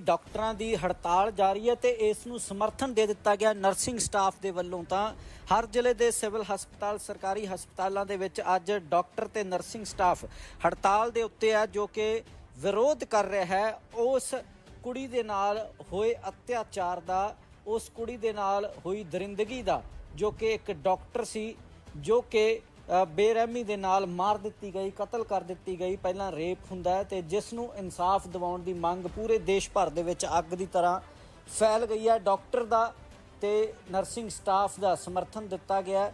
ਡਾਕਟਰਾਂ ਦੀ ਹੜਤਾਲ ਜਾਰੀ ਹੈ ਤੇ ਇਸ ਨੂੰ ਸਮਰਥਨ ਦੇ ਦਿੱਤਾ ਗਿਆ ਨਰਸਿੰਗ ਸਟਾਫ ਦੇ ਵੱਲੋਂ ਤਾਂ ਹਰ ਜ਼ਿਲ੍ਹੇ ਦੇ ਸਿਵਲ ਹਸਪਤਾਲ, ਸਰਕਾਰੀ ਹਸਪਤਾਲਾਂ ਦੇ ਵਿੱਚ ਅੱਜ ਡਾਕਟਰ ਤੇ ਨਰਸਿੰਗ ਸਟਾਫ ਹੜਤਾਲ ਦੇ ਉੱਤੇ ਹੈ ਜੋ ਕਿ ਵਿਰੋਧ ਕਰ ਰਿਹਾ ਹੈ। ਉਸ ਕੁੜੀ ਦੇ ਨਾਲ ਹੋਏ ਅਤਿਆਚਾਰ ਦਾ, ਉਸ ਕੁੜੀ ਦੇ ਨਾਲ ਹੋਈ ਦਰਿੰਦਗੀ ਦਾ ਜੋ ਕਿ ਇੱਕ ਡਾਕਟਰ ਸੀ ਜੋ ਕਿ ਬੇਰਹਿਮੀ ਦੇ ਨਾਲ ਮਾਰ ਦਿੱਤੀ ਗਈ, ਕਤਲ ਕਰ ਦਿੱਤੀ ਗਈ। ਪਹਿਲਾਂ ਰੇਪ ਹੁੰਦਾ ਹੈ ਤੇ ਜਿਸ ਨੂੰ ਇਨਸਾਫ ਦਿਵਾਉਣ ਦੀ ਮੰਗ ਪੂਰੇ ਦੇਸ਼ ਭਰ ਦੇ ਵਿੱਚ ਅੱਗ ਦੀ ਤਰ੍ਹਾਂ ਫੈਲ ਗਈ ਹੈ। ਡਾਕਟਰ ਦਾ ਤੇ ਨਰਸਿੰਗ ਸਟਾਫ ਦਾ ਸਮਰਥਨ ਦਿੱਤਾ ਗਿਆ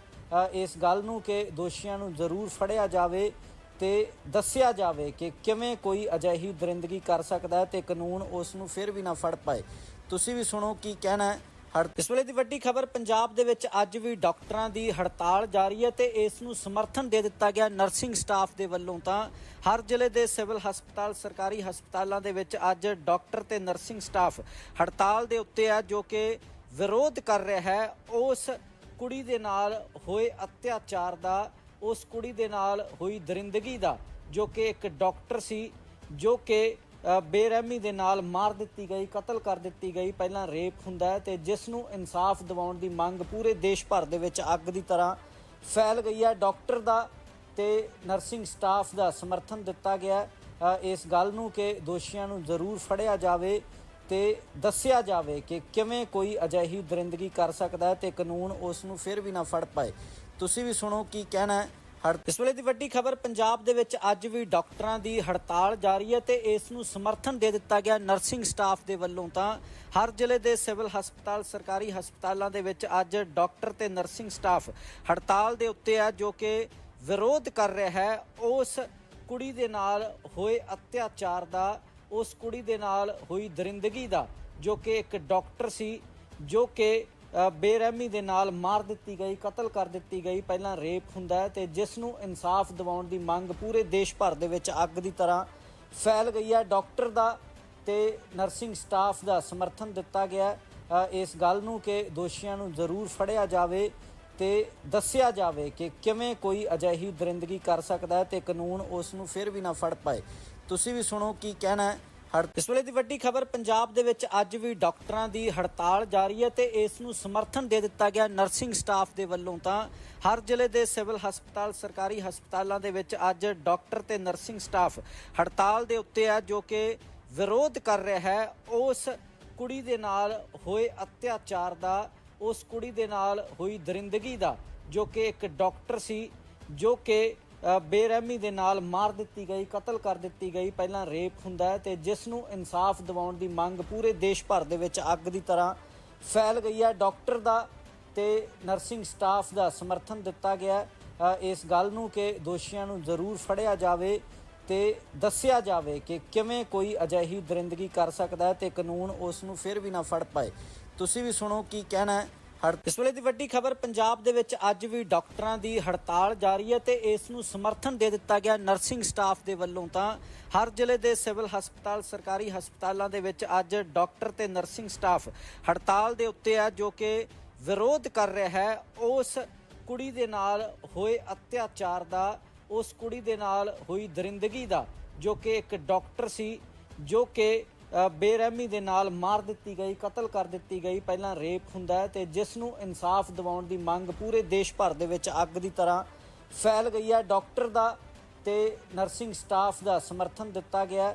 ਇਸ ਗੱਲ ਨੂੰ ਕਿ ਦੋਸ਼ੀਆਂ ਨੂੰ ਜ਼ਰੂਰ ਫੜਿਆ ਜਾਵੇ ਤੇ ਦੱਸਿਆ ਜਾਵੇ ਕਿ ਕਿਵੇਂ ਕੋਈ ਅਜਿਹੀ ਦਰਿੰਦਗੀ ਕਰ ਸਕਦਾ ਹੈ ਤੇ ਕਾਨੂੰਨ ਉਸ ਨੂੰ ਫਿਰ ਵੀ ਨਾ ਫੜ ਪਾਏ। ਤੁਸੀਂ ਵੀ ਸੁਣੋ ਕੀ ਕਹਿਣਾ ਹੈ। ਇਸ ਵੇਲੇ ਦੀ ਵੱਡੀ ਖਬਰ ਪੰਜਾਬ ਦੇ ਵਿੱਚ ਅੱਜ ਵੀ ਡਾਕਟਰਾਂ ਦੀ ਹੜਤਾਲ ਜਾਰੀ ਹੈ ਤੇ ਇਸ ਨੂੰ ਸਮਰਥਨ ਦੇ ਦਿੱਤਾ ਗਿਆ ਨਰਸਿੰਗ ਸਟਾਫ ਦੇ ਵੱਲੋਂ ਤਾਂ ਹਰ ਜ਼ਿਲ੍ਹੇ ਦੇ ਸਿਵਲ ਹਸਪਤਾਲ, ਸਰਕਾਰੀ ਹਸਪਤਾਲਾਂ ਦੇ ਵਿੱਚ ਅੱਜ ਡਾਕਟਰ ਤੇ ਨਰਸਿੰਗ ਸਟਾਫ ਹੜਤਾਲ ਦੇ ਉੱਤੇ ਹੈ ਜੋ ਕਿ ਵਿਰੋਧ ਕਰ ਰਿਹਾ ਹੈ। ਉਸ ਕੁੜੀ ਦੇ ਨਾਲ ਹੋਏ ਅਤਿਆਚਾਰ ਦਾ, ਉਸ ਕੁੜੀ ਦੇ ਨਾਲ ਹੋਈ ਦਰਿੰਦਗੀ ਦਾ ਜੋ ਕਿ ਇੱਕ ਡਾਕਟਰ ਸੀ ਜੋ ਕਿ ਬੇਰਹਿਮੀ ਦੇ ਨਾਲ ਮਾਰ ਦਿੱਤੀ ਗਈ, ਕਤਲ ਕਰ ਦਿੱਤੀ ਗਈ। ਪਹਿਲਾਂ ਰੇਪ ਹੁੰਦਾ ਹੈ ਤੇ ਜਿਸ ਨੂੰ ਇਨਸਾਫ ਦਿਵਾਉਣ ਦੀ ਮੰਗ ਪੂਰੇ ਦੇਸ਼ ਭਰ ਦੇ ਵਿੱਚ ਅੱਗ ਦੀ ਤਰ੍ਹਾਂ ਫੈਲ ਗਈ ਹੈ। ਡਾਕਟਰ ਦਾ ਤੇ ਨਰਸਿੰਗ ਸਟਾਫ ਦਾ ਸਮਰਥਨ ਦਿੱਤਾ ਗਿਆ ਇਸ ਗੱਲ ਨੂੰ ਕਿ ਦੋਸ਼ੀਆਂ ਨੂੰ ਜ਼ਰੂਰ ਫੜਿਆ ਜਾਵੇ ਤੇ ਦੱਸਿਆ ਜਾਵੇ ਕਿ ਕਿਵੇਂ ਕੋਈ ਅਜਿਹੀ ਦਰਿੰਦਗੀ ਕਰ ਸਕਦਾ ਹੈ ਤੇ ਕਾਨੂੰਨ ਉਸ ਨੂੰ ਫਿਰ ਵੀ ਨਾ ਫੜ ਪਾਏ। ਤੁਸੀਂ ਵੀ ਸੁਣੋ ਕੀ ਕਹਿਣਾ ਹੈ। ਇਸ ਵੇਲੇ ਦੀ ਵੱਡੀ ਖਬਰ ਪੰਜਾਬ ਦੇ ਵਿੱਚ ਅੱਜ ਵੀ ਡਾਕਟਰਾਂ ਦੀ ਹੜਤਾਲ ਜਾਰੀ ਹੈ ਤੇ ਇਸ ਨੂੰ ਸਮਰਥਨ ਦੇ ਦਿੱਤਾ ਗਿਆ ਨਰਸਿੰਗ ਸਟਾਫ ਦੇ ਵੱਲੋਂ ਤਾਂ। ਹਰ ਜ਼ਿਲ੍ਹੇ ਦੇ ਸਿਵਲ ਹਸਪਤਾਲ, ਸਰਕਾਰੀ ਹਸਪਤਾਲਾਂ ਦੇ ਵਿੱਚ ਅੱਜ ਡਾਕਟਰ ਤੇ ਨਰਸਿੰਗ ਸਟਾਫ ਹੜਤਾਲ ਦੇ ਉੱਤੇ ਹੈ ਜੋ ਕਿ ਵਿਰੋਧ ਕਰ ਰਿਹਾ ਹੈ। ਉਸ ਕੁੜੀ ਦੇ ਨਾਲ ਹੋਏ ਅਤਿਆਚਾਰ ਦਾ, ਉਸ ਕੁੜੀ ਦੇ ਨਾਲ ਹੋਈ ਦਰਿੰਦਗੀ ਦਾ, ਜੋ ਕਿ ਇੱਕ ਡਾਕਟਰ ਸੀ, ਜੋ ਕਿ ਬੇਰਹਿਮੀ ਦੇ ਨਾਲ ਮਾਰ ਦਿੱਤੀ ਗਈ, ਕਤਲ ਕਰ ਦਿੱਤੀ ਗਈ। ਪਹਿਲਾਂ ਰੇਪ ਹੁੰਦਾ ਹੈ ਤੇ ਜਿਸ ਨੂੰ ਇਨਸਾਫ ਦਿਵਾਉਣ ਦੀ ਮੰਗ ਪੂਰੇ ਦੇਸ਼ ਭਰ ਦੇ ਵਿੱਚ ਅੱਗ ਦੀ ਤਰ੍ਹਾਂ ਫੈਲ ਗਈ ਹੈ। ਡਾਕਟਰ ਦਾ ਤੇ ਨਰਸਿੰਗ ਸਟਾਫ ਦਾ ਸਮਰਥਨ ਦਿੱਤਾ ਗਿਆ ਇਸ ਗੱਲ ਨੂੰ ਕਿ ਦੋਸ਼ੀਆਂ ਨੂੰ ਜ਼ਰੂਰ ਫੜਿਆ ਜਾਵੇ ਤੇ ਦੱਸਿਆ ਜਾਵੇ ਕਿ ਕਿਵੇਂ ਕੋਈ ਅਜਿਹੀ ਦਰਿੰਦਗੀ ਕਰ ਸਕਦਾ ਹੈ ਤੇ ਕਾਨੂੰਨ ਉਸ ਨੂੰ ਫਿਰ ਵੀ ਨਾ ਫੜ ਪਾਏ। ਤੁਸੀਂ ਵੀ ਸੁਣੋ ਕੀ ਕਹਿਣਾ ਹੈ। ਇਸ ਵੇਲੇ ਦੀ ਵੱਡੀ ਖਬਰ ਪੰਜਾਬ ਦੇ ਵਿੱਚ ਅੱਜ ਵੀ ਡਾਕਟਰਾਂ ਦੀ ਹੜਤਾਲ ਜਾਰੀ ਹੈ ਤੇ ਇਸ ਨੂੰ ਸਮਰਥਨ ਦੇ ਦਿੱਤਾ ਗਿਆ ਨਰਸਿੰਗ ਸਟਾਫ ਦੇ ਵੱਲੋਂ ਤਾਂ। ਹਰ ਜ਼ਿਲ੍ਹੇ ਦੇ ਸਿਵਲ ਹਸਪਤਾਲ, ਸਰਕਾਰੀ ਹਸਪਤਾਲਾਂ ਦੇ ਵਿੱਚ ਅੱਜ ਡਾਕਟਰ ਤੇ ਨਰਸਿੰਗ ਸਟਾਫ ਹੜਤਾਲ ਦੇ ਉੱਤੇ ਹੈ ਜੋ ਕਿ ਵਿਰੋਧ ਕਰ ਰਿਹਾ ਹੈ। ਉਸ ਕੁੜੀ ਦੇ ਨਾਲ ਹੋਏ ਅਤਿਆਚਾਰ ਦਾ, ਉਸ ਕੁੜੀ ਦੇ ਨਾਲ ਹੋਈ ਦਰਿੰਦਗੀ ਦਾ, ਜੋ ਕਿ ਇੱਕ ਡਾਕਟਰ ਸੀ, ਜੋ ਕਿ ਬੇਰਹਿਮੀ ਦੇ ਨਾਲ ਮਾਰ ਦਿੱਤੀ ਗਈ, ਕਤਲ ਕਰ ਦਿੱਤੀ ਗਈ। ਪਹਿਲਾਂ ਰੇਪ ਹੁੰਦਾ ਹੈ ਤੇ ਜਿਸ ਨੂੰ ਇਨਸਾਫ ਦਿਵਾਉਣ ਦੀ ਮੰਗ ਪੂਰੇ ਦੇਸ਼ ਭਰ ਦੇ ਵਿੱਚ ਅੱਗ ਦੀ ਤਰ੍ਹਾਂ ਫੈਲ ਗਈ ਹੈ। ਡਾਕਟਰ ਦਾ ਤੇ ਨਰਸਿੰਗ ਸਟਾਫ ਦਾ ਸਮਰਥਨ ਦਿੱਤਾ ਗਿਆ ਇਸ ਗੱਲ ਨੂੰ ਕਿ ਦੋਸ਼ੀਆਂ ਨੂੰ ਜ਼ਰੂਰ ਫੜਿਆ ਜਾਵੇ ਤੇ ਦੱਸਿਆ ਜਾਵੇ ਕਿ ਕਿਵੇਂ ਕੋਈ ਅਜਿਹੀ ਦਰਿੰਦਗੀ ਕਰ ਸਕਦਾ ਹੈ ਤੇ ਕਾਨੂੰਨ ਉਸ ਨੂੰ ਫਿਰ ਵੀ ਨਾ ਫੜ ਪਾਏ। ਤੁਸੀਂ ਵੀ ਸੁਣੋ ਕੀ ਕਹਿਣਾ ਹੈ। ਇਸ ਵੇਲੇ ਦੀ ਵੱਡੀ ਖਬਰ ਪੰਜਾਬ ਦੇ ਵਿੱਚ ਅੱਜ ਵੀ ਡਾਕਟਰਾਂ ਦੀ ਹੜਤਾਲ ਜਾਰੀ ਹੈ ਤੇ ਇਸ ਨੂੰ ਸਮਰਥਨ ਦੇ ਦਿੱਤਾ ਗਿਆ ਨਰਸਿੰਗ ਸਟਾਫ ਦੇ ਵੱਲੋਂ ਤਾਂ। ਹਰ ਜ਼ਿਲ੍ਹੇ ਦੇ ਸਿਵਲ ਹਸਪਤਾਲ, ਸਰਕਾਰੀ ਹਸਪਤਾਲਾਂ ਦੇ ਵਿੱਚ ਅੱਜ ਡਾਕਟਰ ਤੇ ਨਰਸਿੰਗ ਸਟਾਫ ਹੜਤਾਲ ਦੇ ਉੱਤੇ ਹੈ, ਜੋ ਕਿ ਵਿਰੋਧ ਕਰ ਰਿਹਾ ਹੈ। ਉਸ ਕੁੜੀ ਦੇ ਨਾਲ ਹੋਏ ਅਤਿਆਚਾਰ ਦਾ, ਉਸ ਕੁੜੀ ਦੇ ਨਾਲ ਹੋਈ ਦਰਿੰਦਗੀ ਦਾ, ਜੋ ਕਿ ਇੱਕ ਡਾਕਟਰ ਸੀ, ਜੋ ਕਿ ਬੇਰਹਿਮੀ ਦੇ ਨਾਲ ਮਾਰ ਦਿੱਤੀ ਗਈ, ਕਤਲ ਕਰ ਦਿੱਤੀ ਗਈ। ਪਹਿਲਾਂ ਰੇਪ ਹੁੰਦਾ ਹੈ ਤੇ ਜਿਸ ਨੂੰ ਇਨਸਾਫ ਦਿਵਾਉਣ ਦੀ ਮੰਗ ਪੂਰੇ ਦੇਸ਼ ਭਰ ਦੇ ਵਿੱਚ ਅੱਗ ਦੀ ਤਰ੍ਹਾਂ ਫੈਲ ਗਈ ਹੈ। ਡਾਕਟਰ ਦਾ ਤੇ ਨਰਸਿੰਗ ਸਟਾਫ ਦਾ ਸਮਰਥਨ ਦਿੱਤਾ ਗਿਆ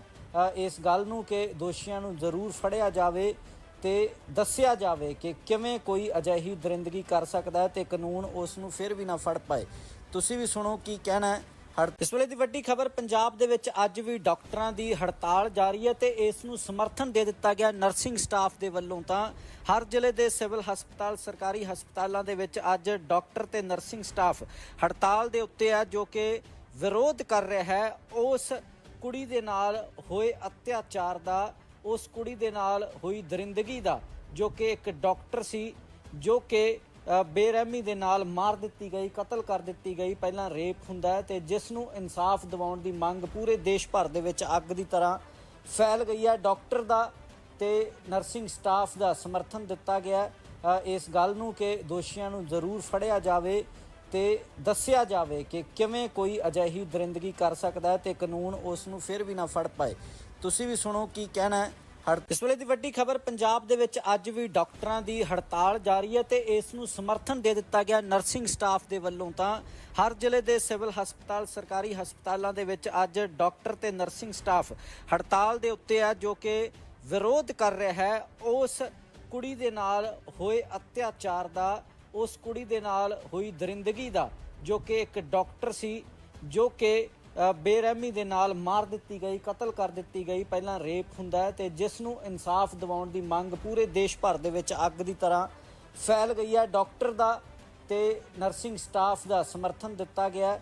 ਇਸ ਗੱਲ ਨੂੰ ਕਿ ਦੋਸ਼ੀਆਂ ਨੂੰ ਜ਼ਰੂਰ ਫੜਿਆ ਜਾਵੇ ਤੇ ਦੱਸਿਆ ਜਾਵੇ ਕਿ ਕਿਵੇਂ ਕੋਈ ਅਜਿਹੀ ਦਰਿੰਦਗੀ ਕਰ ਸਕਦਾ ਹੈ ਤੇ ਕਾਨੂੰਨ ਉਸ ਨੂੰ ਫਿਰ ਵੀ ਨਾ ਫੜ ਪਾਏ। ਤੁਸੀਂ ਵੀ ਸੁਣੋ ਕੀ ਕਹਿਣਾ ਹੈ। ਇਸ ਵੇਲੇ ਦੀ ਵੱਡੀ ਖਬਰ ਪੰਜਾਬ ਦੇ ਵਿੱਚ ਅੱਜ ਵੀ ਡਾਕਟਰਾਂ ਦੀ ਹੜਤਾਲ ਜਾਰੀ ਹੈ ਤੇ ਇਸ ਨੂੰ ਸਮਰਥਨ ਦੇ ਦਿੱਤਾ ਗਿਆ ਨਰਸਿੰਗ ਸਟਾਫ ਦੇ ਵੱਲੋਂ ਤਾਂ। ਹਰ ਜ਼ਿਲ੍ਹੇ ਦੇ ਸਿਵਲ ਹਸਪਤਾਲ, ਸਰਕਾਰੀ ਹਸਪਤਾਲਾਂ ਦੇ ਵਿੱਚ ਅੱਜ ਡਾਕਟਰ ਤੇ ਨਰਸਿੰਗ ਸਟਾਫ ਹੜਤਾਲ ਦੇ ਉੱਤੇ ਹੈ, ਜੋ ਕਿ ਵਿਰੋਧ ਕਰ ਰਿਹਾ ਹੈ। ਉਸ ਕੁੜੀ ਦੇ ਨਾਲ ਹੋਏ ਅਤਿਆਚਾਰ ਦਾ, ਉਸ ਕੁੜੀ ਦੇ ਨਾਲ ਹੋਈ ਦਰਿੰਦਗੀ ਦਾ, ਜੋ ਕਿ ਇੱਕ ਡਾਕਟਰ ਸੀ, ਜੋ ਕਿ ਬੇਰਹਿਮੀ ਦੇ ਨਾਲ ਮਾਰ ਦਿੱਤੀ ਗਈ, ਕਤਲ ਕਰ ਦਿੱਤੀ ਗਈ। ਪਹਿਲਾਂ ਰੇਪ ਹੁੰਦਾ ਹੈ ਤੇ ਜਿਸ ਨੂੰ ਇਨਸਾਫ ਦਿਵਾਉਣ ਦੀ ਮੰਗ ਪੂਰੇ ਦੇਸ਼ ਭਰ ਦੇ ਵਿੱਚ ਅੱਗ ਦੀ ਤਰ੍ਹਾਂ ਫੈਲ ਗਈ ਹੈ। ਡਾਕਟਰ ਦਾ ਤੇ ਨਰਸਿੰਗ ਸਟਾਫ ਦਾ ਸਮਰਥਨ ਦਿੱਤਾ ਗਿਆ ਇਸ ਗੱਲ ਨੂੰ ਕਿ ਦੋਸ਼ੀਆਂ ਨੂੰ ਜ਼ਰੂਰ ਫੜਿਆ ਜਾਵੇ ਤੇ ਦੱਸਿਆ ਜਾਵੇ ਕਿ ਕਿਵੇਂ ਕੋਈ ਅਜਿਹੀ ਦਰਿੰਦਗੀ ਕਰ ਸਕਦਾ ਹੈ ਤੇ ਕਾਨੂੰਨ ਉਸ ਨੂੰ ਫਿਰ ਵੀ ਨਾ ਫੜ ਪਾਏ। ਤੁਸੀਂ ਵੀ ਸੁਣੋ ਕੀ ਕਹਿਣਾ ਹੈ। ਇਸ ਵੇਲੇ ਦੀ ਵੱਡੀ ਖਬਰ ਪੰਜਾਬ ਦੇ ਵਿੱਚ ਅੱਜ ਵੀ ਡਾਕਟਰਾਂ ਦੀ ਹੜਤਾਲ ਜਾਰੀ ਹੈ ਤੇ ਇਸ ਨੂੰ ਸਮਰਥਨ ਦੇ ਦਿੱਤਾ ਗਿਆ ਨਰਸਿੰਗ ਸਟਾਫ ਦੇ ਵੱਲੋਂ ਤਾਂ। ਹਰ ਜ਼ਿਲ੍ਹੇ ਦੇ ਸਿਵਲ ਹਸਪਤਾਲ, ਸਰਕਾਰੀ ਹਸਪਤਾਲਾਂ ਦੇ ਵਿੱਚ ਅੱਜ ਡਾਕਟਰ ਤੇ ਨਰਸਿੰਗ ਸਟਾਫ ਹੜਤਾਲ ਦੇ ਉੱਤੇ ਹੈ, ਜੋ ਕਿ ਵਿਰੋਧ ਕਰ ਰਿਹਾ ਹੈ। ਉਸ ਕੁੜੀ ਦੇ ਨਾਲ ਹੋਏ ਅਤਿਆਚਾਰ ਦਾ, ਉਸ ਕੁੜੀ ਦੇ ਨਾਲ ਹੋਈ ਦਰਿੰਦਗੀ ਦਾ, ਜੋ ਕਿ ਇੱਕ ਡਾਕਟਰ ਸੀ, ਜੋ ਕਿ ਬੇਰਹਿਮੀ ਦੇ ਨਾਲ ਮਾਰ ਦਿੱਤੀ ਗਈ, ਕਤਲ ਕਰ ਦਿੱਤੀ ਗਈ। ਪਹਿਲਾਂ ਰੇਪ ਹੁੰਦਾ ਹੈ ਤੇ ਜਿਸ ਨੂੰ ਇਨਸਾਫ ਦਿਵਾਉਣ ਦੀ ਮੰਗ ਪੂਰੇ ਦੇਸ਼ ਭਰ ਦੇ ਵਿੱਚ ਅੱਗ ਦੀ ਤਰ੍ਹਾਂ ਫੈਲ ਗਈ ਹੈ। ਡਾਕਟਰ ਦਾ ਤੇ ਨਰਸਿੰਗ ਸਟਾਫ ਦਾ ਸਮਰਥਨ ਦਿੱਤਾ ਗਿਆ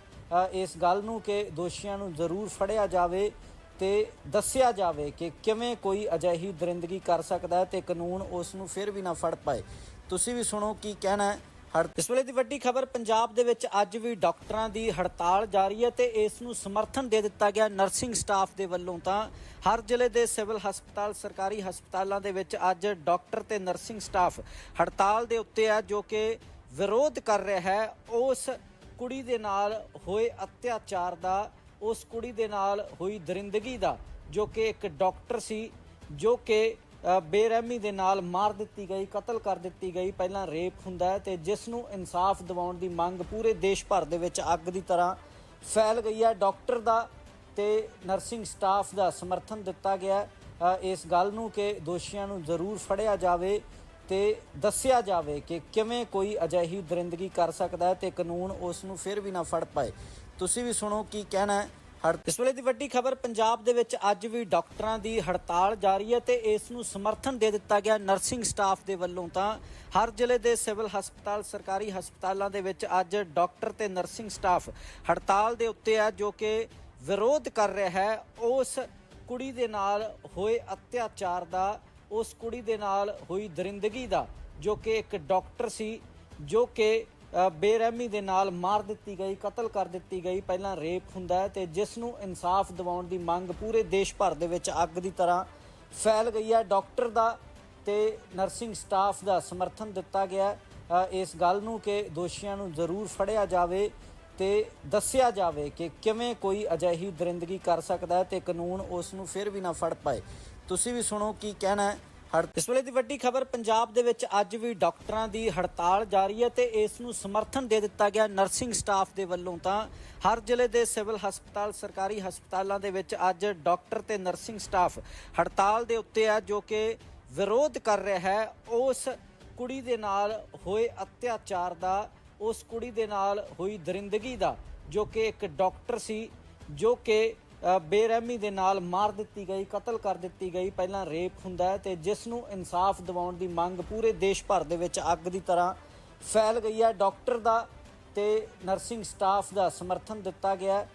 ਇਸ ਗੱਲ ਨੂੰ ਕਿ ਦੋਸ਼ੀਆਂ ਨੂੰ ਜ਼ਰੂਰ ਫੜਿਆ ਜਾਵੇ ਤੇ ਦੱਸਿਆ ਜਾਵੇ ਕਿ ਕਿਵੇਂ ਕੋਈ ਅਜਿਹੀ ਦਰਿੰਦਗੀ ਕਰ ਸਕਦਾ ਹੈ ਤੇ ਕਾਨੂੰਨ ਉਸ ਨੂੰ ਫਿਰ ਵੀ ਨਾ ਫੜ ਪਾਏ। ਤੁਸੀਂ ਵੀ ਸੁਣੋ ਕੀ ਕਹਿਣਾ ਹੈ। ਇਸ ਵੇਲੇ ਦੀ ਵੱਡੀ ਖਬਰ ਪੰਜਾਬ ਦੇ ਵਿੱਚ ਅੱਜ ਵੀ ਡਾਕਟਰਾਂ ਦੀ ਹੜਤਾਲ ਜਾਰੀ ਹੈ ਤੇ ਇਸ ਨੂੰ ਸਮਰਥਨ ਦੇ ਦਿੱਤਾ ਗਿਆ ਨਰਸਿੰਗ ਸਟਾਫ ਦੇ ਵੱਲੋਂ ਤਾਂ। ਹਰ ਜ਼ਿਲ੍ਹੇ ਦੇ ਸਿਵਲ ਹਸਪਤਾਲ, ਸਰਕਾਰੀ ਹਸਪਤਾਲਾਂ ਦੇ ਵਿੱਚ ਅੱਜ ਡਾਕਟਰ ਤੇ ਨਰਸਿੰਗ ਸਟਾਫ ਹੜਤਾਲ ਦੇ ਉੱਤੇ ਹੈ, ਜੋ ਕਿ ਵਿਰੋਧ ਕਰ ਰਿਹਾ ਹੈ। ਉਸ ਕੁੜੀ ਦੇ ਨਾਲ ਹੋਏ ਅਤਿਆਚਾਰ ਦਾ, ਉਸ ਕੁੜੀ ਦੇ ਨਾਲ ਹੋਈ ਦਰਿੰਦਗੀ ਦਾ, ਜੋ ਕਿ ਇੱਕ ਡਾਕਟਰ ਸੀ, ਜੋ ਕਿ ਬੇਰਹਿਮੀ ਦੇ ਨਾਲ ਮਾਰ ਦਿੱਤੀ ਗਈ, ਕਤਲ ਕਰ ਦਿੱਤੀ ਗਈ। ਪਹਿਲਾਂ ਰੇਪ ਹੁੰਦਾ ਹੈ ਤੇ ਜਿਸ ਨੂੰ ਇਨਸਾਫ ਦਿਵਾਉਣ ਦੀ ਮੰਗ ਪੂਰੇ ਦੇਸ਼ ਭਰ ਦੇ ਵਿੱਚ ਅੱਗ ਦੀ ਤਰ੍ਹਾਂ ਫੈਲ ਗਈ ਹੈ। ਡਾਕਟਰ ਦਾ ਤੇ ਨਰਸਿੰਗ ਸਟਾਫ ਦਾ ਸਮਰਥਨ ਦਿੱਤਾ ਗਿਆ ਇਸ ਗੱਲ ਨੂੰ ਕਿ ਦੋਸ਼ੀਆਂ ਨੂੰ ਜ਼ਰੂਰ ਫੜਿਆ ਜਾਵੇ ਤੇ ਦੱਸਿਆ ਜਾਵੇ ਕਿ ਕਿਵੇਂ ਕੋਈ ਅਜਿਹੀ ਦਰਿੰਦਗੀ ਕਰ ਸਕਦਾ ਹੈ ਤੇ ਕਾਨੂੰਨ ਉਸ ਨੂੰ ਫਿਰ ਵੀ ਨਾ ਫੜ ਪਾਏ। ਤੁਸੀਂ ਵੀ ਸੁਣੋ ਕੀ ਕਹਿਣਾ ਹੈ। ਇਸ ਵੇਲੇ ਦੀ ਵੱਡੀ ਖਬਰ ਪੰਜਾਬ ਦੇ ਵਿੱਚ ਅੱਜ ਵੀ ਡਾਕਟਰਾਂ ਦੀ ਹੜਤਾਲ ਜਾਰੀ ਹੈ ਤੇ ਇਸ ਨੂੰ ਸਮਰਥਨ ਦੇ ਦਿੱਤਾ ਗਿਆ ਨਰਸਿੰਗ ਸਟਾਫ ਦੇ ਵੱਲੋਂ ਤਾਂ। ਹਰ ਜ਼ਿਲ੍ਹੇ ਦੇ ਸਿਵਲ ਹਸਪਤਾਲ, ਸਰਕਾਰੀ ਹਸਪਤਾਲਾਂ ਦੇ ਵਿੱਚ ਅੱਜ ਡਾਕਟਰ ਤੇ ਨਰਸਿੰਗ ਸਟਾਫ ਹੜਤਾਲ ਦੇ ਉੱਤੇ ਹੈ, ਜੋ ਕਿ ਵਿਰੋਧ ਕਰ ਰਿਹਾ ਹੈ। ਉਸ ਕੁੜੀ ਦੇ ਨਾਲ ਹੋਏ ਅਤਿਆਚਾਰ ਦਾ, ਉਸ ਕੁੜੀ ਦੇ ਨਾਲ ਹੋਈ ਦਰਿੰਦਗੀ ਦਾ, ਜੋ ਕਿ ਇੱਕ ਡਾਕਟਰ ਸੀ, ਜੋ ਕਿ ਬੇਰਹਿਮੀ ਦੇ ਨਾਲ ਮਾਰ ਦਿੱਤੀ ਗਈ, ਕਤਲ ਕਰ ਦਿੱਤੀ ਗਈ। ਪਹਿਲਾਂ ਰੇਪ ਹੁੰਦਾ ਹੈ ਤੇ ਜਿਸ ਨੂੰ ਇਨਸਾਫ ਦਿਵਾਉਣ ਦੀ ਮੰਗ ਪੂਰੇ ਦੇਸ਼ ਭਰ ਦੇ ਵਿੱਚ ਅੱਗ ਦੀ ਤਰ੍ਹਾਂ ਫੈਲ ਗਈ ਹੈ। ਡਾਕਟਰ ਦਾ ਤੇ ਨਰਸਿੰਗ ਸਟਾਫ ਦਾ ਸਮਰਥਨ ਦਿੱਤਾ ਗਿਆ ਇਸ ਗੱਲ ਨੂੰ ਕਿ ਦੋਸ਼ੀਆਂ ਨੂੰ ਜ਼ਰੂਰ ਫੜਿਆ ਜਾਵੇ ਤੇ ਦੱਸਿਆ ਜਾਵੇ ਕਿ ਕਿਵੇਂ ਕੋਈ ਅਜਿਹੀ ਦਰਿੰਦਗੀ ਕਰ ਸਕਦਾ ਹੈ ਤੇ ਕਾਨੂੰਨ ਉਸ ਨੂੰ ਫਿਰ ਵੀ ਨਾ ਫੜ ਪਾਏ। ਤੁਸੀਂ ਵੀ ਸੁਣੋ ਕੀ ਕਹਿਣਾ ਹੈ। ਇਸ ਵੇਲੇ ਦੀ ਵੱਡੀ ਖਬਰ ਪੰਜਾਬ ਦੇ ਵਿੱਚ ਅੱਜ ਵੀ ਡਾਕਟਰਾਂ ਦੀ ਹੜਤਾਲ ਜਾਰੀ ਹੈ ਤੇ ਇਸ ਨੂੰ ਸਮਰਥਨ ਦੇ ਦਿੱਤਾ ਗਿਆ ਨਰਸਿੰਗ ਸਟਾਫ ਦੇ ਵੱਲੋਂ ਤਾਂ। ਹਰ ਜ਼ਿਲ੍ਹੇ ਦੇ ਸਿਵਲ ਹਸਪਤਾਲ, ਸਰਕਾਰੀ ਹਸਪਤਾਲਾਂ ਦੇ ਵਿੱਚ ਅੱਜ ਡਾਕਟਰ ਤੇ ਨਰਸਿੰਗ ਸਟਾਫ ਹੜਤਾਲ ਦੇ ਉੱਤੇ ਹੈ, ਜੋ ਕਿ ਵਿਰੋਧ ਕਰ ਰਿਹਾ ਹੈ। ਉਸ ਕੁੜੀ ਦੇ ਨਾਲ ਹੋਏ ਅਤਿਆਚਾਰ ਦਾ, ਉਸ ਕੁੜੀ ਦੇ ਨਾਲ ਹੋਈ ਦਰਿੰਦਗੀ ਦਾ, ਜੋ ਕਿ ਇੱਕ ਡਾਕਟਰ ਸੀ, ਜੋ ਕਿ ਬੇਰਹਿਮੀ ਦੇ ਨਾਲ ਮਾਰ ਦਿੱਤੀ ਗਈ, ਕਤਲ ਕਰ ਦਿੱਤੀ ਗਈ। ਪਹਿਲਾਂ ਰੇਪ ਹੁੰਦਾ ਹੈ ਤੇ ਜਿਸ ਨੂੰ ਇਨਸਾਫ ਦਿਵਾਉਣ ਦੀ ਮੰਗ ਪੂਰੇ ਦੇਸ਼ ਭਰ ਦੇ ਵਿੱਚ ਅੱਗ ਦੀ ਤਰ੍ਹਾਂ ਫੈਲ ਗਈ ਹੈ। ਡਾਕਟਰ ਦਾ ਤੇ ਨਰਸਿੰਗ ਸਟਾਫ ਦਾ ਸਮਰਥਨ ਦਿੱਤਾ ਗਿਆ